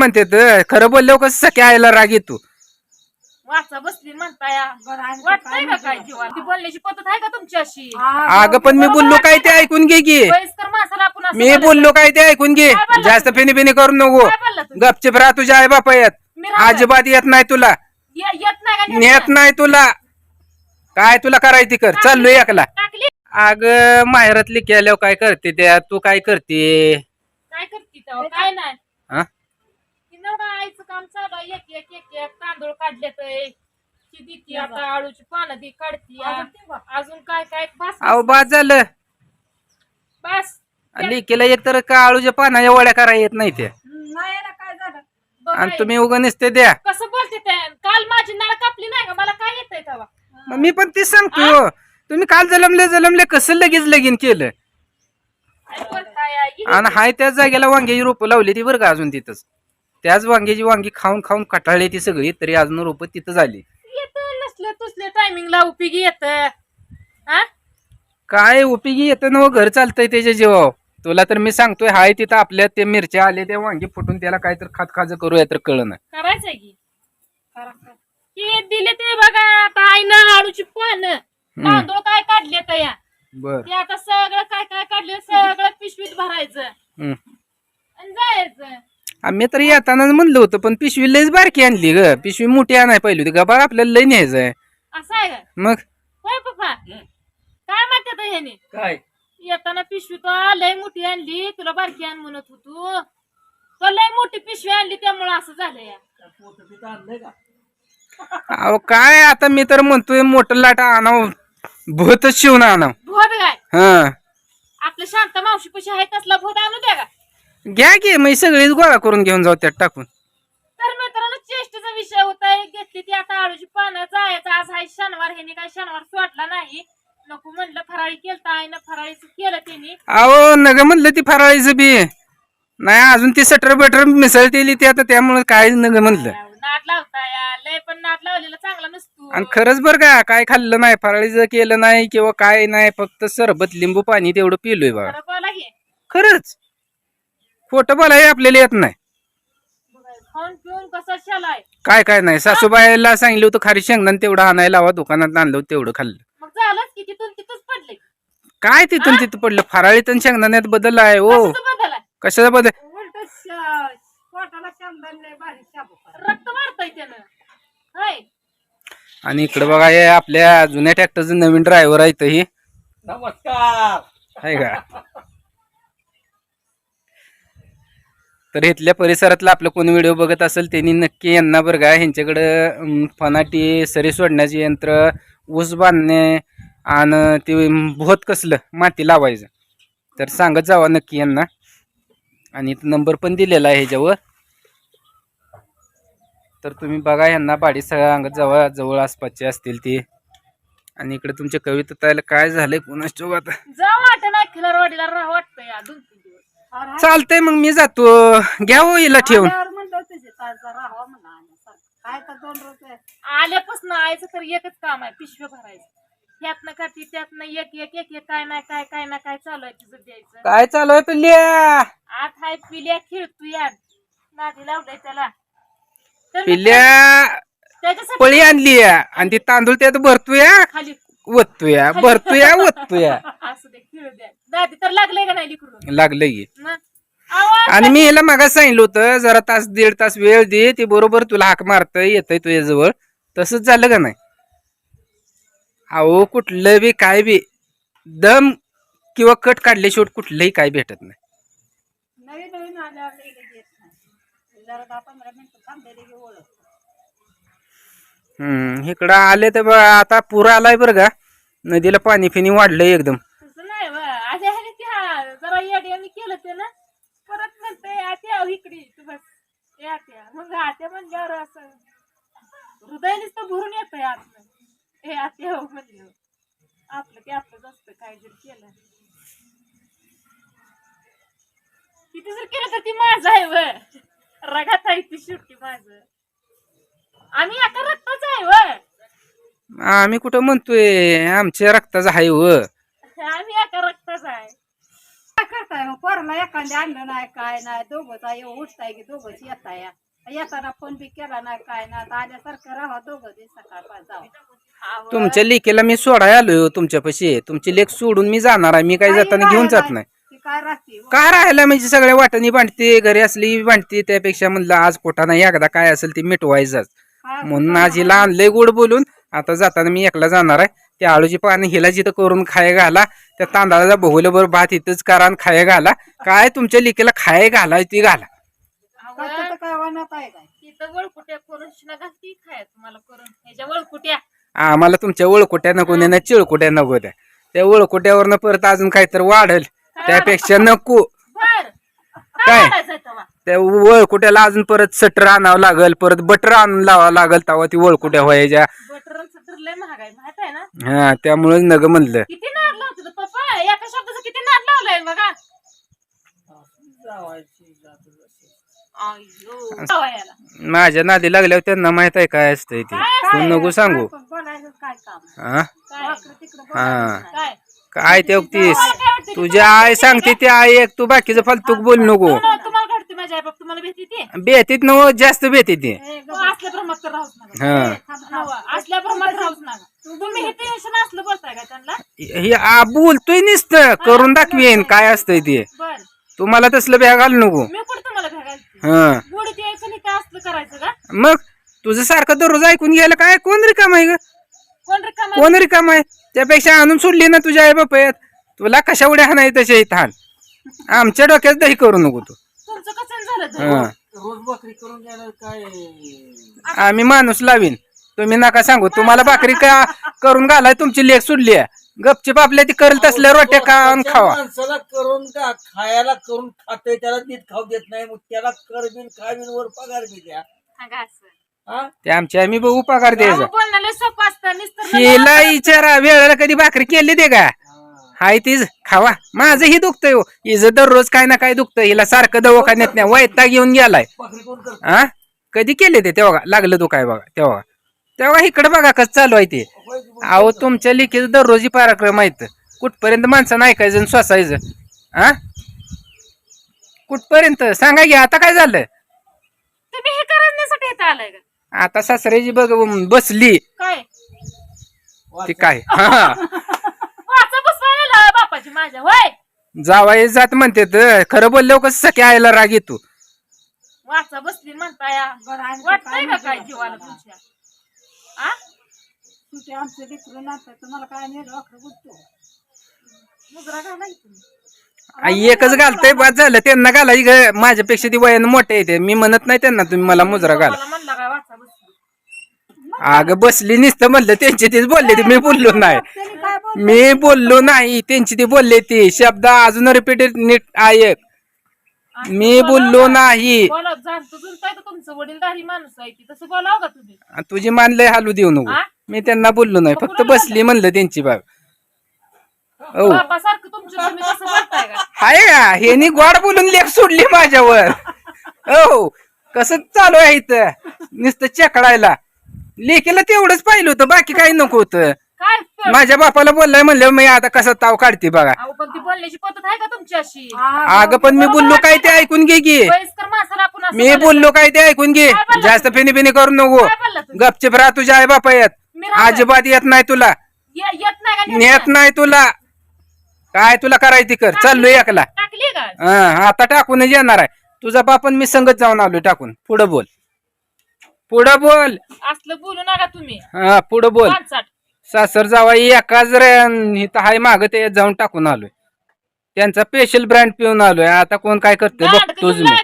म्हणते तर खरं बोलल्यावर कसं सख्या आईला राग येतो? वाचा बसली म्हणताय. वाटतंय का काय जीवा ती बोलण्याची पद्धत आहे का तुमची अशी? अगं पण मी बोललो काय ते ऐकून घे की. वयस्कर माणसाला आपण असं मी बोलायचं. बोललो काय ते ऐकून घे. काय बोलला जास्त फेनी फेनी करू नको. काय बोलला? गपचिप राहा तुझ्या आई बापा येत मी राहणार. अजिबात येत नाही तुला. ये- येत नाही का नेत नाही तुला. काय तुला करायची कर. चाललो एकला. टाकली? अग माहेरातली केल्यावर काय करते त्या? तू काय करते? काय करते तेव्हा? काय नाही. हा? ती नवरा आईचं काम चालू आहे. एक एक एक एक. तांदूळ काढले ती देती आता आळूची पानं ती काढती अजून काय काय? बस. अहो बाद झालं. बस. लिकेला एक तर का आळूच्या पानाच्या वड्या करा येत नाही ते आणि तुम्ही उगा नसते द्या. कसं बोलते ते? काल माझी नाळ कापली नाही का? मला काय येतंय तेव्हा? मग मी पण तेच सांगतो हो. तुम्ही काल जलमले जलमले कसं लगेच लगीन केलं? काय बोलताय? आई? आणि हाय त्याच जागेला वांग्याची रोपं लावली ती बरं का अजून तिथंच. त्याच वांग्याची वांगी खाऊन खाऊन कटाळली ती सगळी तरी अजून रोपं तिथं झाली. येत नसलं तुसले टायमिंगला उपयोगी येत. काय उपयोगी येतं ना घर चालतंय त्याच्या जीवावर. तुला तर मी सांगतोय हाय तिथं आपल्या ते मिरच्या आले ते वांगी फुटून त्याला काय तर खात खाज करूया तर कळलं करायचंय की? हे दिले ते बघा आता आईनं आळूची पान. तांदूळ काय काढले बर. ते आता सगळं काय काय काढले सगळं पिशवीत भरायचं. आणि जायचं. आम्ही तर येतानाच म्हणलं होतं पण पिशवी लयच बारकी आणली ग. पिशवी मोठी आणाय पाहिली होती गबाळ आपल्याला लय न्यायचंय असं आहे का? मग? होय पप्पा. काय म्हणतात ह्याने? काय? येताना पिशवी तो लय मोठी आणली तुला बारकी आण म्हणत होतो. तो लय मोठी पिशवी आणली त्यामुळे असं झालं या अहो काय आता मी तर म्हणतोय मोठं लाटा आणाव. भूतच शिवून आणाव. भोत काय? हा. आपल्या शांत मावशी पशी आहे तसला भोत आणू द्या का? घ्या की मग सगळीच गोळा करून घेऊन जाऊ त्यात टाकून. तर मित्रांनो चेष्टेचा विषय होता घेतली ती आता आळूची पानं. जायचं आज आहे शनिवार ह्याने काय शनिवार सोडला नाही. नको म्हणलं फराळी केलं आईनं फराळीच केलं त्यांनी अहो नग म्हणलं ती फराळीचं बी. नाही अजून ती सटर बटर मिसळतेली ती आता त्यामुळे काय नग म्हणलं. नाट लावता या लय पण नाट लावलेला चांगला नसतो. आणि खरंच बरं का काय खाल्लं नाही फराळीचं केलं नाही किंवा काय नाही फक्त सरबत लिंबू पाणी तेवढं पिलोय बघा खरं बोला घे खरंच. खोटं बोलाय आपल्याला येत नाही. खाऊन पिऊन कसं शालाय? काय काय नाही. सासूबाईला सांगितलं होतं खारी शेंगदाण तेवढं आणायला लावा दुकानात आणलं होतं तेवढं खाल्लं. मग झालंच की तिथून तिथंच पडले काय तिथून तिथं पडलं? फराळीत आणि शेंगदाण्यात बदल आहे ओ कसं बदल आहे? कशाचा बदल? रक्त मारतय त्यानं. होय. आणि इकडे बघा हे आपल्या जुन्या ट्रॅक्टरचं नवीन ड्रायव्हर आहे इथं ही. नमस्कार. आहे का? तर इथल्या परिसरातलं आपलं कोण व्हिडिओ बघत असेल त्यांनी नक्की यांना बरं का ह्यांच्याकडं फनाटी सरी सोडण्याचे यंत्र ऊस बांधणे आणि ते भोत कसलं माती लावायचं. तर सांगत जावा नक्की यांना. आणि नंबर पण दिलेला आहे ह्याच्यावर. तर तुम्ही बघा यांना बाडी सांगत जावा जवळ आसपासचे असतील ते. आणि इकडे तुमच्या कविता काय झालंय पुन्हा ठेवू आता. चालतंय मग मी जातो. घ्या हो हिला ठेवून. आल्यापासून आयचं तर एकच काम आहे पिशव्या भरायचं. त्यातनं करते त्यातनं एक एक एक एक काय नाही काय काय ना काय चालू आहे तिचं द्यायचं. काय चालू आहे पिल्ल्या आत हाय पिल्या खेळतो यार नादी लावलंय त्याला. तर पिल्ल्या त्याच्यासाठी पळी आणली आणि ती तांदूळ त्यात भरतोय खाली वततोय भरतोय वततोय. असू दे खेळू द्या. दादी तर लागलंय का नाही आणि मी हिला मागा सांगितलं होतं जरा तास दीड तास वेळ दे ते बरोबर तुला हाक मारतय येतय तुझ्या जवळ तसंच झालं का नाही? अहो कुठलं बी काय बी. दम किंवा कट काढले शेवट कुठलंही काय भेटत नाही. नवीन नवीन आल्यावर लगेच येत नाही. जरा दहा पंधरा मिनिटं थांबलेली की ओळख. हम्म इकडं आले तर बघा आता पूर आलाय बरं का? नदीला पाणी फिनी वाढलंय एकदम. तसं नाही बा. आधी ह्याने त्या जरा येड्याने केलं ते ना परत म्हणते आत्या इकडे तू बस. ये आत्या. मग आत्या म्हणल्यावर असं हृदयानेच तर भरून येतं आतलं ए आत्या हो म्हणलं. आपलं ते आपलंच असतं काय जर केलं. किती जर केलं तर ती माझं आहे व. रगात आहे ती शेवटी माझं. आम्ही एका रक्ताच आहे व. आम्ही कुठं म्हणतोय आमच्या रक्ताचं हाय व आम्ही एका रक्ताच आहे. मग पोराला एखादे आणलं नाही काय नाही दोघंच आहे उठताय की दोघंच येताय. येताना फोन बी केला नाही काय नाही आल्यासारखं राहा दोघं सकाळ जाऊ तुमच्या लेकीला मी सोडाय आलोय तुमच्यापाशी. तुमची लेख सोडून मी जाणार आहे. मी काही जाताना घेऊन जात नाही. काय राहते काय राहायला म्हणजे सगळ्या वाटाणी बांधते घरी असली बांधते त्यापेक्षा म्हणलं आज पोटा नाही एकदा काय असेल ते मिटवायचंच. काय म्हणून आज हिला आणलंय गोड बोलून. आता जाताना मी एकला जाणार आहे. त्या आळूची पानं हिला जिथं करून खाय घाला त्या तांदळाचा बघूल्याबरोबर भात इथंच करा आणि खाय घाला. काय तुमच्या लिकेला खाय घाला ती घाला. काय तिथं काय वनात आहे काय? तिथं वळकुट्या करून शिना घालती खाय तुम्हाला करून. ह्याच्या वळकुट्या. आम्हाला तुमच्या ओळखोट्या नको ना चिळकोट्या नको द्या. त्या ओळखोट्यावरनं परत अजून काहीतरी वाढल. त्यापेक्षा नको. बर. काय? तेव्हा? त्या वळकुट्याला अजून परत सटर आणावं लागल परत बटर आणून लावावं लागल तेव्हा ती वळकुट्या व्हायच्या. बटर लय महाग आहे माहीत आहे ना? हा त्यामुळे नग म्हणलं. किती नाद लावतो तो पप्पा एका शब्दाचा किती नाद लावलाय बघा. जावायची जातो जशी. अय्यो. जावयाला. माझ्या नादी लागल्यावर त्यांना माहीत आहे काय असतंय ते. तू नको सांगू. पण बोलायचं काय काम? हा? काय? हा. काय? काय ते तीस तुझ्या आई सांगते ते आई एक तू बाकीचं फालतूक बोल नको. माझ्या आई बाप तुम्हाला भेटते ते? बेतीत नव जास्त बेती ते ए, तो गप्प. असल्या प्रमाणात तर राहूच नका. हा. थांब, थांब. हो, असल्या प्रमाणात राहूच नका. तुम्ही हे टेन्शन असलं बोलताय का त्यांना? हे आ, बोलतोय नुसत. करून दाखवीन काय असतंय ते. बर. तुम्हाला तसलं भ्या घालू नको. मी कुठं तुम्हाला भेगायचं हा. गोडीत यायचं नाही काय असलं करायचं का? मग तुझं सारखं दररोज ऐकून घ्यायला काय? कोण रिकाम आहे ग? कोण रिकाम कोण रिकाम आहे? त्यापेक्षा आणून सोडली ना तुझ्या आई बापयात. तुला कशा उड्या हाणाय इथं हाण आमच्या डोक्यात दही करू नको तू तुमचं कसं झालं तर? हा. रोज भाकरी करून द्यायला काय? आम्ही माणूस लावीन. तुम्ही नका सांगू. तुम्हाला भाकरी का करून घालाय? तुमची लेख सुटली आहे. गपचीप आपल्या ती करेल तसल्या रोट्या खा आणि त्या खावा. माणसाला करून का? खायला करून खाते त्याला नीट खाऊ देत नाही. मग त्याला करबिन खावीन वर पगार बी द्या. हा? ते आमच्या आम्ही बघू पगार द्यायचा. बोलणं लय सोपं असतं. नुसतं हिला विचारा वेळेला कधी भाकरी केली ते का? हाय तीच खावा. माझं ही दुखतंय हो. हिचं दररोज काय ना काय दुखतं हिला सारखं दवाखान्यात नाही वैता घेऊन गेलाय. हा कधी केले ते? तेव्हा लागलं तू काय बघा तेव्हा. तेव्हा इकडे बघा कसं चालू आहे ते. अहो तुमच्या लिखीचं दररोजी पराक्रम आहेत. कुठपर्यंत माणसानं ऐकायचं आणि स्वसायचं हा कुठपर्यंत? सांगा की आता काय झालं? तुम्ही हे करण्यासाठी इथं आलाय का? आता सासऱ्याची बघ बसली. काय? ती काय? हा. माझ्या होय? जावाई जात म्हणते तर. खरं बोललो कसं सख्या आयला राग येतो. वाचा बसली म्हणता या बरं, आणखी वाटतंय का म्हणते? काय बरं? जीवाला तुमच्या? आ? तुमचे आमचे लेकरं नातं तुम्हाला काय नाही वाकडं बोलतो. मुजरा घाला की तुम्ही आ, एकच घालतंय बाद झालं. त्यांना घालायची ग- माझ्यापेक्षा ती वयानं मोठे येते मी म्हणत नाही त्यांना तुम्ही मला मुजरा घाला. मला म्हणला काय वाचा बसली? अगं बसली नुसतं म्हणलं. त्यांची तीच बोलले ती. मी बोललो नाही. मी बोललो नाही त्यांची ती बोलले ती. शब्द अजून रिपीटेड नीट ऐक मी बोलावं बोललो का? नाही. बोला जाण तुझून काय तर तुमचं वडीलधारी माणूस आहे की तसं बोलाव का तुम्ही? आ, तुझी मान लय हालू देऊ नको. आ? मी त्यांना बोललो नाही फक्त बसली म्हणलं त्यांची बाब हो. बापासारखं तुम्ही कसं बोलताय का? हाय का? हेनी गोड बोलून लेख सोडली माझ्यावर. हो. कसं चालू आहे इथं? नुसतं चकडायला. लेकीला तेवढंच पाहिलं होतं बाकी काही नको होतं. काय माझ्या बापाला बोललाय म्हणलं मी आता कसा ताव काढते बघा. अहो पण ती बोलण्याची पद्धत आहे का तुमची अशी अगं पण मी बोललो काय ते ऐकून घे की. वयस्कर माणसाला आपण असं मी बोलायचं. बोललो काय ते ऐकून घे. काय बोलला जास्त फेनी फेनी करू नको. काय बोलला तुम्ही? गपचिप राहा तुझ्या आई बापा येत. मी राहणार. अजिबात येत नाही तुला. ये- येत नाही का नेत नाही तुला. काय तुला करायची कर. चाललोय एकला. टाकली का? हा आता टाकूनच येणार आहे. तुझा बापन मी संगत जाऊन आलोय टाकून. पुढं बोल. पुढं बोल. असलं बोलू नका तुम्ही. हा पुढं बोल. सासर जावाई एकाच इथं हाय माग ते जाऊन टाकून आलोय. त्यांचा स्पेशल ब्रँड पिऊन आलोय. आता कोण काय करतोय बघतोच मी.